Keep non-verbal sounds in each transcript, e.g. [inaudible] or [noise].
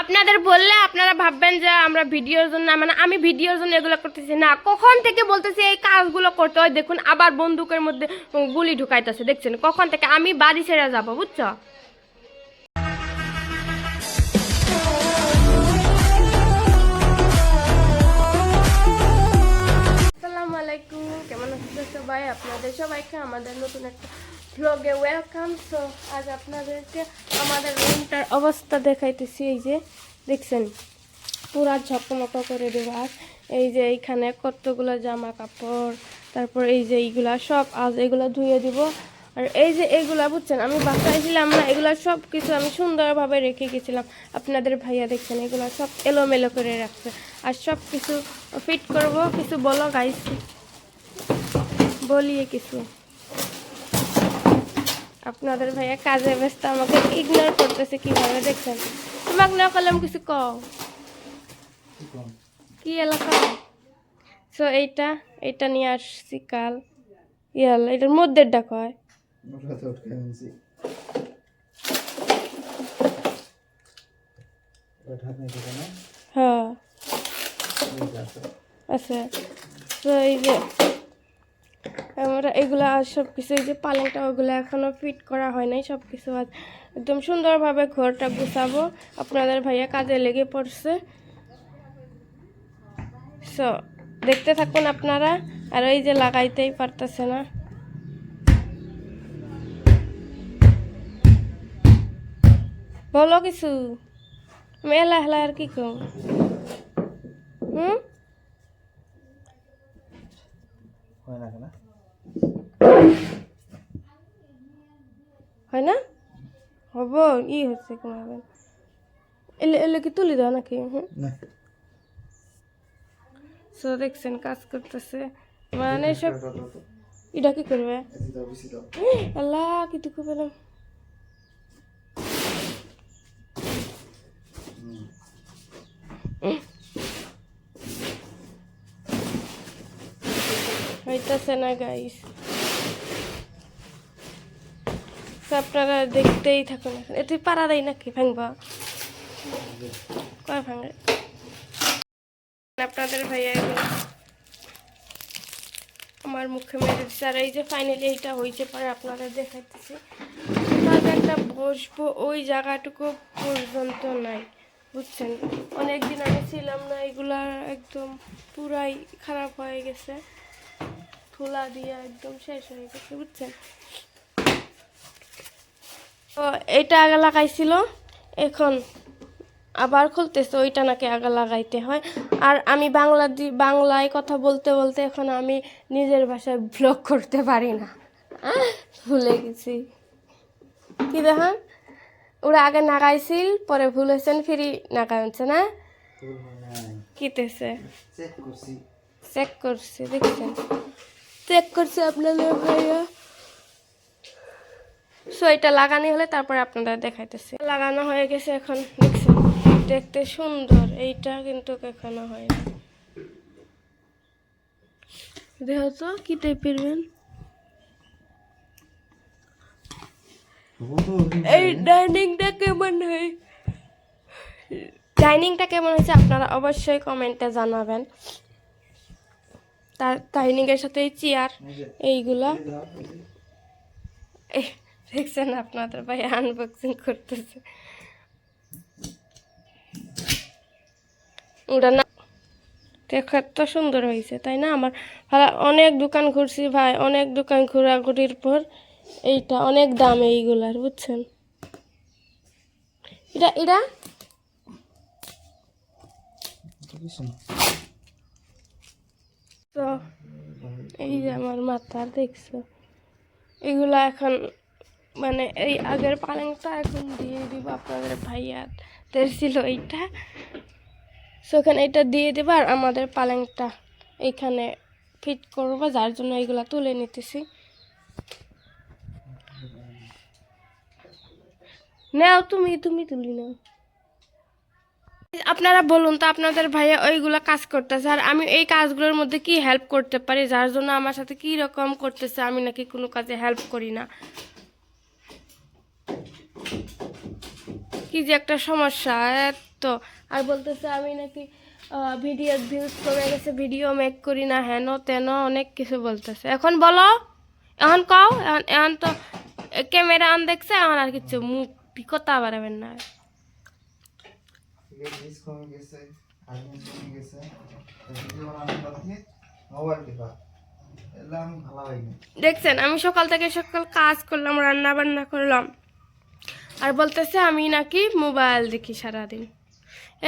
আপনাদের বললে আপনারা ভাববেন যে আমরা ভিডিওর জন্য মানে আমি ভিডিওর জন্য এগুলো করতেছি না। কখন থেকে বলতেছি এই কাজগুলো করতে হয়? দেখুন, আবার বন্দুকের মধ্যে গুলি ঢুকাইতেছে, দেখছেন? কখন থেকে আমি বাড়ি ছেড়ে যাব, বুঝছ? আসসালামু আলাইকুম। কেমন আছেন সবাই? আপনাদের সবাইকে আমাদের নতুন একটা ব্লগে ওয়েলকাম সো আজ আপনাদেরকে আমাদের রুমটার অবস্থা দেখাইতেছি, এই যে, দেখছেন? পুরা ঝকমক করে আজ এই যে এইখানে কতগুলো জামা কাপড় তারপর এই যে এইগুলা সব আজ এগুলো ধুয়ে দিব। আর এই যে এইগুলা, বুঝছেন? আমি বাসায় ছিলাম না, এগুলা সব কিছু আমি সুন্দরভাবে রেখে গেছিলাম। আপনাদের ভাইয়া দেখছেন, এগুলা সব এলোমেলো করে রাখছে। আর সব কিছু ফিট করব, কিছু বলো গাইছি বলিয়ে কিছু। আপনাদের ভাইয়া কাজে ব্যস্ত আমাকে ইগনোর করতেছে কীভাবে দেখছেন? তোমাকে না করলাম কিছু কও? কি এলাকা? সো এইটা এইটা নিয়ে আসছি কাল। ইয়াল এটার মধ্যে ডাক হয়। হ্যাঁ আচ্ছা তো এই যে আমরা এগুলো সব কিছু এই যে পালেংটা, ওগুলো এখনও ফিট করা হয় নাই সব কিছু আজ একদম সুন্দরভাবে ঘরটা গুছাবো। আপনাদের ভাইয়া কাজে লেগে পড়ছে। সো দেখতে থাকুন আপনারা। আর ওই যে লাগাইতেই পারতেছে না। বলো কিছু। মেলা হেলা আর কি কম হুম? হয় না। হয় না? হব ই হচ্ছে কোনোভাবে। এলে এলে কি তুলি দাও নাকি? সো দেখছেন কাজ করতেছে। মানে সব এটা কি করবে? আল্লাহ কি দুঃখ পেলাম না গাইস আপনারা দেখতেই থাকুন এতে পারা দেয় নাকি? ভাঙবা? কয় ভাঙে আপনাদের ভাইয়া আমার মুখে মেরে দিচ্ছে আর এই যে ফাইনালি এইটা হয়েছে পরে আপনাদের দেখাইতেছি। একটা বসবো, ওই জায়গাটুকু পর্যন্ত নাই, বুঝছেন? অনেকদিন আমি ছিলাম না, এগুলা একদম পুরাই খারাপ হয়ে গেছে। খোলা দিয়ে একদম শেষ হয়ে গেছে বুঝছেন? তো এটা আগে লাগাইছিল এখন আবার খুলতেছে ওইটা নাকি আগে লাগাইতে হয়। আর আমি বাংলা দি- বাংলায় কথা বলতে বলতে এখন আমি নিজের ভাষায় ব্লগ করতে পারি না। ভুলে গেছি। কি দেখান? ওরা আগে নাগাইছিল পরে ভুল হয়েছেন ফিরি নাগাইছে না? হয় কিতেছে? চেক করছি দেখছেন? চেক করছে আপনাদের ভাইয়া। সো এটা লাগানো হলে তারপরে আপনাদের দেখাইতেছে। লাগানো হয়ে গেছে এখন, দেখছেন? দেখতে সুন্দর, এইটা কিন্তু এখনও হয়নি দেখো তো, কি টাইপের বেন এই ডাইনিংটা কেমন হয়? ডাইনিংটা কেমন হয়েছে আপনারা অবশ্যই কমেন্টে জানাবেন। তার ডাইনিংয়ের সাথে এই চেয়ার, এইগুলা। এই দেখছেন আপনাদের ভাই আনবক্সিং করতেছে। ওটা না দেখো তো সুন্দর হয়েছে, তাই না? আমার অনেক দোকান ঘুরছি ভাই, অনেক দোকান ঘোরাঘুরির পর এইটা, অনেক দাম এইগুলার, বুঝছেন? এটা এটা? তো এই যে আমার মাথা দেখছ। এগুলা এখন মানে এই আগের পালেংটা এখন দিয়ে দিব আপনাদের ভাইয়াদের ছিল এইটা। সেখানে এটা দিয়ে দেবো আর আমাদের পালেংটা এইখানে ফিট করব, যার জন্য এইগুলা তুলে নিতেছি। নাও তুমি তুমি তুলি নাও। আপনারা বলুন তো, আপনাদের ভাইয়া ওইগুলো কাজ করতেছে, আর আমি এই কাজগুলোর মধ্যে কি হেল্প করতে পারি? যার জন্য আমার সাথে কি রকম করতেছে, আমি নাকি কোনো কাজে হেল্প করি না। কি যে একটা সমস্যা তো আর বলতেছে, আমি নাকি ভিডিও ভিউজ কমে গেছে ভিডিও মেক করি না, হেন তেন অনেক কিছু বলতেছে। এখন বলো, এখন কও, এখন এখন তো ক্যামেরা অন দেখছে, এখন আর কিছু মুখ কথা বাড়াবেন না। কমে গেছে কমে গেছে। মোবাইল আমি হয়নি দেখছেন, আমি সকাল থেকে সকাল কাজ করলাম, রান্না বান্না করলাম। আর বলতেছে, আমি নাকি মোবাইল দেখি সারাদিন।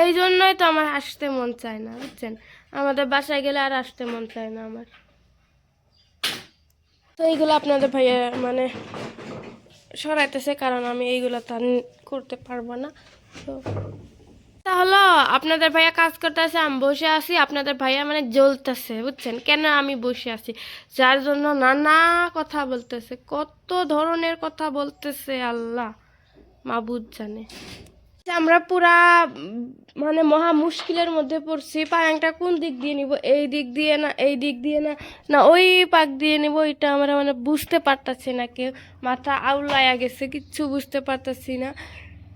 এই জন্যই তো আমার আসতে মন চায় না, বুঝছেন? আমাদের বাসায় গেলে আর আসতে মন চায় না আমার। তো এইগুলো আপনাদের ভাইয়া মানে সরাইতেছে, কারণ আমি এইগুলো তো করতে পারব না। তো তাহলে আপনাদের ভাইয়া কাজ করতেছে, আমি বসে আছি, আপনাদের ভাইয়া মানে জ্বলতেছে, বুঝছেন? কেন আমি বসে আছি? যার জন্য নানা কথা বলতেছে, কত ধরনের কথা বলতেছে আল্লাহ, মাবুদ জানে। আমরা পুরা মানে মহা মুশকিলের মধ্যে পড়ছি, পায়াংটা কোন দিক দিয়ে নিব, এই দিক দিয়ে না, এই দিক দিয়ে না না ওই পাক দিয়ে নিব, এটা আমরা মানে বুঝতে পারতাছি না কেউ, মাথা আউলায়া গেছে, কিচ্ছু বুঝতে পারতাছি না।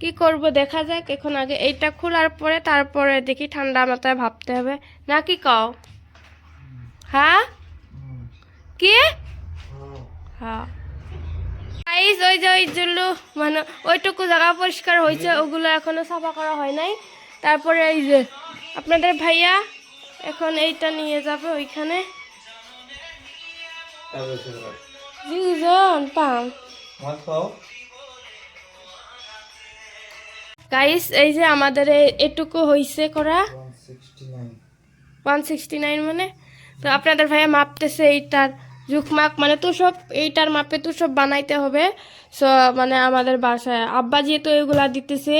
কি করব দেখা যাক এখন আগে এইটা খোলার পরে তারপরে দেখি ঠান্ডা মাথায় ভাবতে হবে। না কি কও? হ্যাঁ? কি? হ্যাঁ। গাইস ওই যে ওই জন্য মানে ওইটুকু জায়গা পরিষ্কার হয়েছে ওগুলো এখনও সাফা করা হয় নাই। তারপরে এই যে আপনাদের ভাইয়া এখন এইটা নিয়ে যাবে ওইখানে। দুজন পাম খাও গাইস এই যে আমাদের এটুকু হয়েছে করা। 169 ওয়ান সিক্সটি নাইন মানে। তো আপনাদের ভাইয়া মাপতেছে এইটার জুকমাক মানে তো সব এইটার মাপে তো সব বানাইতে হবে। সো মানে আমাদের বাসায় আব্বা যেহেতু এগুলা দিতেছে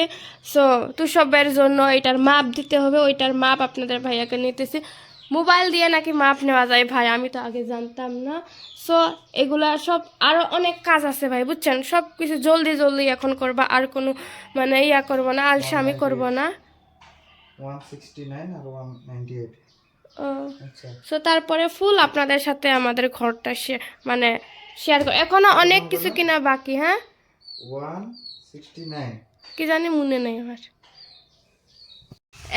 সো তো সবের জন্য এটার মাপ দিতে হবে। ওইটার মাপ আপনাদের ভাইয়াকে নিতেছে। মোবাইল দিয়ে নাকি মাপ নেওয়া যায় ভাই? আমি তো আগে জানতাম না। সো এগুলা সব আরও অনেক কাজ আছে ভাই বুঝছেন? সব কিছু জলদি জলদি এখন করবা আর কোনো মানে ইয়া করব না আলসামি করব না। 169 আর 198 ও। আচ্ছা। সো তারপরে ফুল আপনাদের সাথে আমাদের ঘরটা মানে শেয়ার করে এখনও অনেক কিছু কিনা বাকি হ্যাঁ? 169 কি জানি মনে নেই আমার।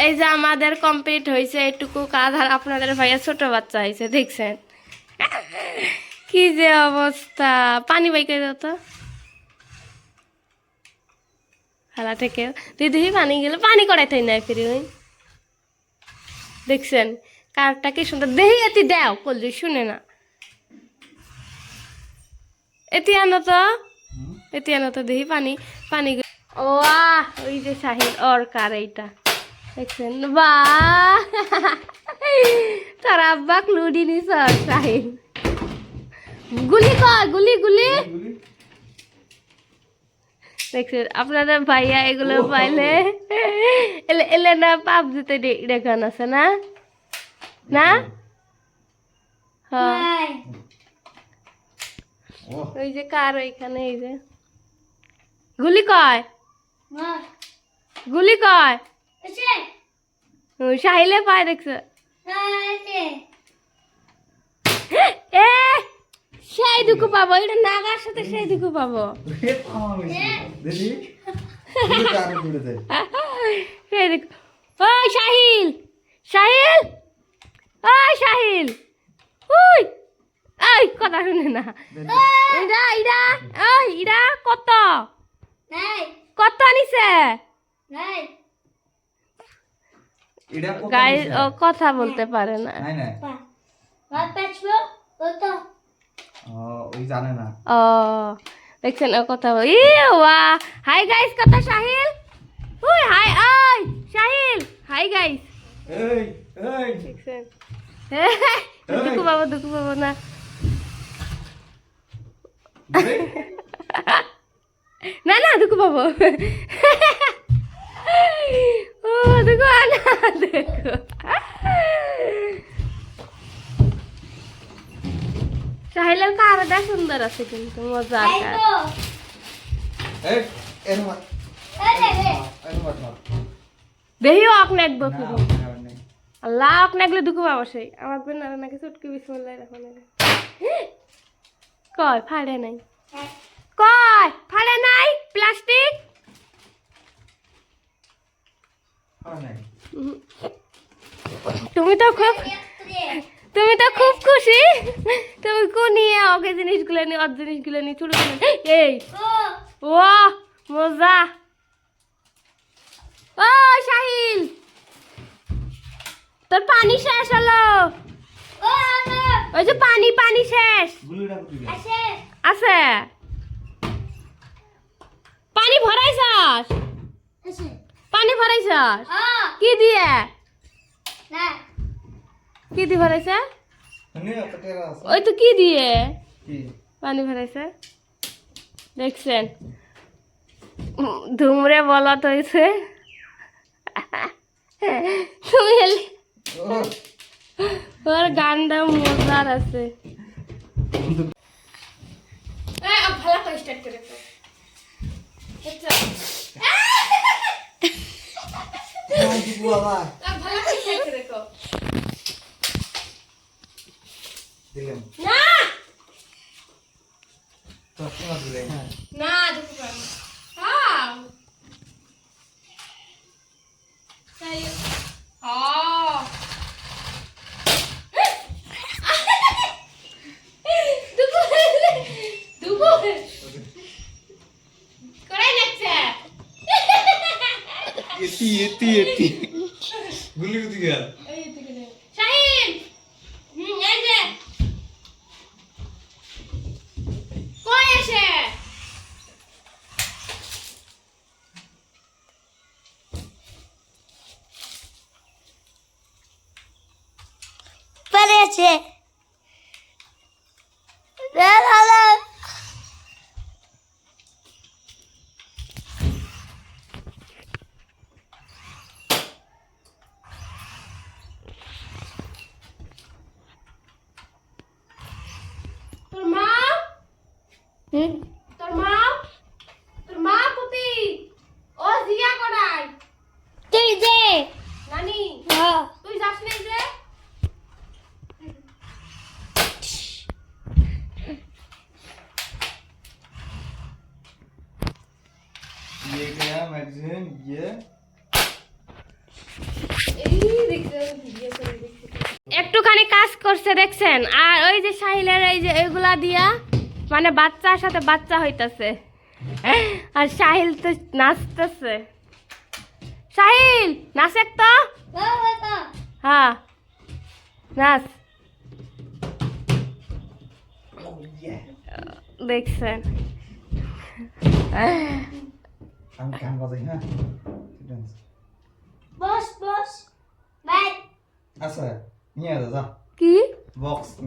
এই যে আমাদের কমপ্লিট হয়েছে এটুকু কাজ আর আপনাদের ভাইয়া ছোট বাচ্চা হয়েছে দেখছেন? কি যে অবস্থা? পানি বাইকে দাও তো। খালা থেকে। দিদি পানি গেলে পানি করাই থাই নাই ফিরি ওই দেখছেন, কারটা কি সুন্দর। দেহি এতি দেও কলজি শুনে না। এতি আনো তো। এতি আনো তো দেহি পানি পানি ও ওই যে শাহিন ওর কার এইটা। দেখছেন? বা [laughs] তার আব্বা ক্লুডি নিস শাহিন। গুলি কর গুলি গুলি। দেখছেন আপনাদের ভাইয়া এগুলো পাইলে এলে এলে না পাপ দিতে দেখান আছে না? না? হ্যাঁ। ওই যে কার ওইখানে এই যে। গুলি কয় গুলি কয় সাহিলে পায় দেখছ। এ সেই দুঃখ পাবো এটা নাগার সাথে সেই দুঃখ পাবো। সেই দুঃখ ওই সাহিল সাহিল ওই সাহিল উই এই কথা শুনে না। ইডা ইডা ওই ইডা কত? কত আনিছে? ও কথা বলতে পারে না। ও ওই দেখছেন ও কথা ই ওয়া। হাই গাইস কথা সাহিল উই হাই ওই সাহিল হাই গাইস এই এই। দেখছেন? [laughs] দুঃখ পাবো দুঃখ পাবো না। না না দুঃখ পাবো। ও দুঃখ না দেখো। সাহিলের কারটা সুন্দর আছে কিন্তু মজার কার বকুবো আমার নেই। আল্লাহ আপনাকে দুঃখ পাবো সেই। আমার বোন আর নাকি চুটকি বিসমুল্লাহ রাখো না কয় ফাড়ে নাই? কয় ফাড়ে নাই? প্লাস্টিক? হয় তুমি তো খুব তুমি তো খুব খুশি। তুমি কোন নিয়ে ওকে জিনিসগুলো নিয়ে ওর জিনিসগুলো নিয়ে ছোট এই ও মজা। ও শাহিল। তোর পানি শেষ হলো। ওই যে পানি পানি শেষ। আছে। পানি ভরাইছাস? পানি ভরাইছাস? কি দিয়ে? কি দিয়ে ভরাইছে ওই তো কি দিয়ে? কি? পানি ভরাইছে দেখছেন ধুমরে বলত হয়েছে তুমি ওর গানটা মজার আছে। ভালো করে স্টার্ট করে দে। ভালো দে। দিলাম না! তো শোনা না দেখো পারব তাই দুবো দুবো করাই লাগছে। এটি এটি এটি গুলি কোথায় গেল এই দিকে নে। শাহিন হুম এই যে কই আসে পেরেছে তোর মা? তোর মা? ও জিয়া কড়াই তুই নানি হ্যাঁ। তুই যাস নাই যে? একজন গিয়ে একটুখানি কাজ করছে দেখছেন। আর ওই যে সাহিলের এই যে এগুলা দিয়া মানে বাচ্চার সাথে বাচ্চা হইতাছে। আর সাহিল তো নাচতেছে। সাহিল নাচ তো। হ্যাঁ নাচ। দেখছেন। কি বক্স [laughs]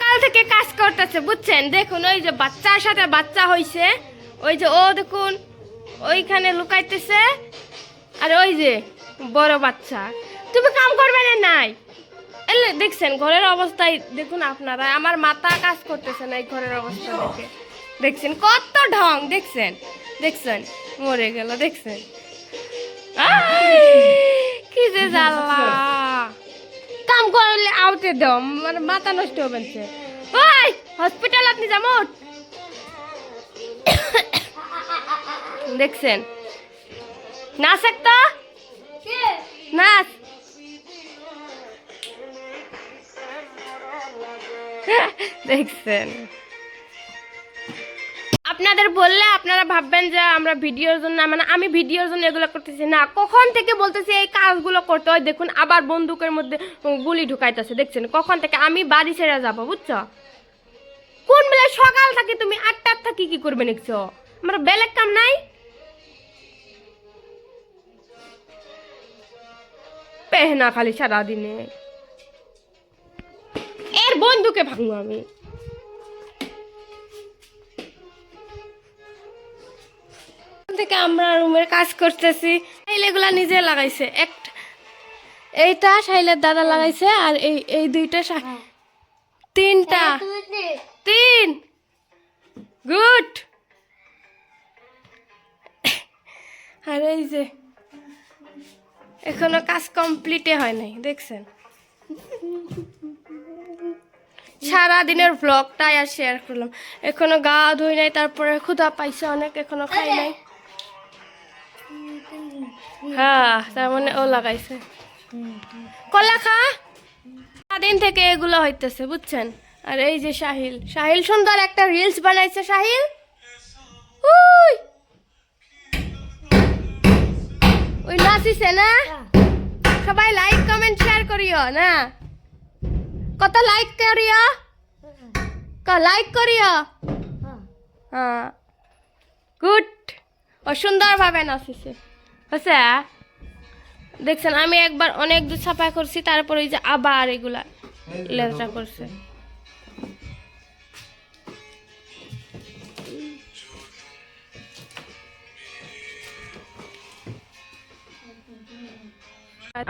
কাল থেকে কাজ করতেছে বুঝছেন? দেখুন ওই যে বাচ্চার সাথে বাচ্চা হইছে ওই যে ও দেখুন ওইখানে লুকাইতেছে আর ওই যে বড় বাচ্চা। তুমি কাম করবে না নাই? এলে দেখছেন ঘরের অবস্থায় দেখুন আপনারা আমার মাথা কাজ করতেছে না এই ঘরের অবস্থা দেখে। দেখছেন কত ঢং দেখছেন দেখছেন মরে গেল দেখছেন। কি যে জ্বালা। কাম করলে আউটে দাও মানে মাথা নষ্ট হবে সে ওই হসপিটাল আপনি যেমন দেখছেন। নাচ একটা? নাচ। [laughs] দেখছেন। আপনাদের বললে আপনারা ভাববেন যে আমরা ভিডিওর জন্য মানে আমি ভিডিওর জন্য এগুলো করতেছি না। কখন থেকে বলতেছি এই কাজগুলো করতে হয়? দেখুন, আবার বন্দুকের মধ্যে গুলি ঢুকাইতেছে, দেখছেন? কখন থেকে আমি বাড়ি ছেড়ে যাব, বুঝছ? কোন বেলা সকাল থাকি তুমি, আটটার থাকি কি করবে দেখছ? আমার বেলেগ কাম নাই? পেহনা খালি সারাদিনে। বন্ধুকে ভাঙবো আমি। থেকে আমরা রুমের কাজ করতেছি। এগুলা নিজে লাগাইছে। একটা এইটা সাইলের দাদা লাগাইছে আর এই এই দুইটা সা- তিনটা। তিন। গুড। আর এই যে এখনও কাজ কমপ্লিটে হয় নাই দেখছেন? সারা দিনের ভ্লগটাই আর শেয়ার করলাম। এখনও গা ধুই নাই তারপরে ক্ষুধা পাইছে অনেক এখনও খাই নাই। হ্যাঁ তার মানে ও লাগাইছে। কলা খা। দিন থেকে এগুলো হইতেছে বুঝছেন? আর এই যে সাহিল সাহিল সুন্দর একটা রিলস বানাইছে সাহিল উই। ওই নাচিছে না? সবাই লাইক কমেন্ট শেয়ার করিও না? কত লাইক করিও ক লাইক করিও হ্যাঁ গুড ও সুন্দরভাবে নাচিছে। হচ্ছে দেখছেন, আমি একবার অনেক দূর ছাপা করছি, তারপর ওই যে আবার এগুলা লেজা করছে।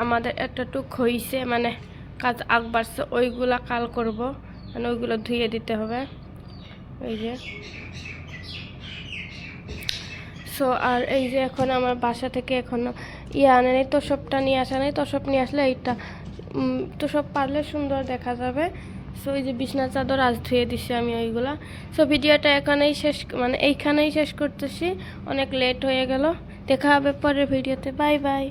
আমাদের একটা টুক হইছে মানে কাজ আগ বাড়ছে, ওইগুলা কাল করব। মানে ওইগুলো ধুয়ে দিতে হবে। এই যে। সো আর এই যে এখন আমার বাসা থেকে এখনও ইয়ে আনে নেই তোষবটা নিয়ে আসা নেই। তোষব নিয়ে আসলে এইটা তোষব পারলে সুন্দর দেখা যাবে। সো এই যে বিছনা চাদর আজ ধুয়ে দিছি আমি ওইগুলা। সো ভিডিওটা এখানেই শেষ মানে এইখানেই শেষ করতেছি। অনেক লেট হয়ে গেল। দেখা হবে পরের ভিডিওতে। Bye bye